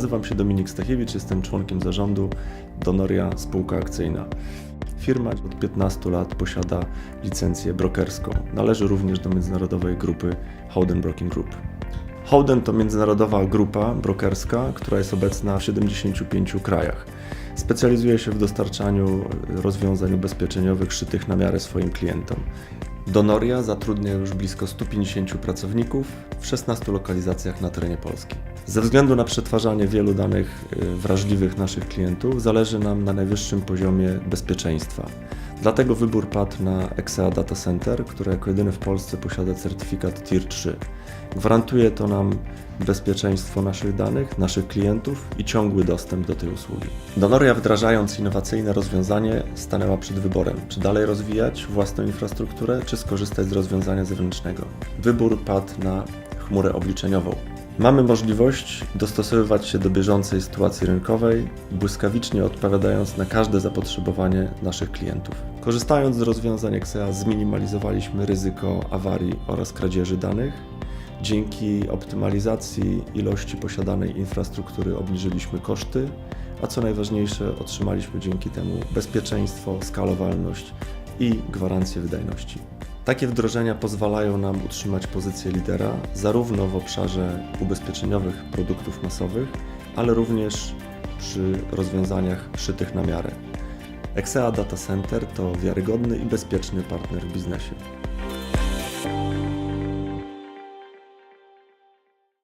Nazywam się Dominik Stachiewicz, jestem członkiem zarządu Donoria Spółka Akcyjna. Firma od 15 lat posiada licencję brokerską. Należy również do międzynarodowej grupy Howden Broking Group. Howden to międzynarodowa grupa brokerska, która jest obecna w 75 krajach. Specjalizuje się w dostarczaniu rozwiązań ubezpieczeniowych szytych na miarę swoim klientom. Donoria zatrudnia już blisko 150 pracowników w 16 lokalizacjach na terenie Polski. Ze względu na przetwarzanie wielu danych y, wrażliwych naszych klientów, zależy nam na najwyższym poziomie bezpieczeństwa. Dlatego wybór padł na Exea Data Center, które jako jedyny w Polsce posiada certyfikat Tier 3. Gwarantuje to nam bezpieczeństwo naszych danych, naszych klientów i ciągły dostęp do tej usługi. Donoria wdrażając innowacyjne rozwiązanie stanęła przed wyborem, czy dalej rozwijać własną infrastrukturę, czy skorzystać z rozwiązania zewnętrznego. Wybór padł na chmurę obliczeniową. Mamy możliwość dostosowywać się do bieżącej sytuacji rynkowej, błyskawicznie odpowiadając na każde zapotrzebowanie naszych klientów. Korzystając z rozwiązań Exea zminimalizowaliśmy ryzyko awarii oraz kradzieży danych. Dzięki optymalizacji ilości posiadanej infrastruktury obniżyliśmy koszty, a co najważniejsze, otrzymaliśmy dzięki temu bezpieczeństwo, skalowalność i gwarancję wydajności. Takie wdrożenia pozwalają nam utrzymać pozycję lidera zarówno w obszarze ubezpieczeniowych produktów masowych, ale również przy rozwiązaniach szytych na miarę. Exea Data Center to wiarygodny i bezpieczny partner w biznesie.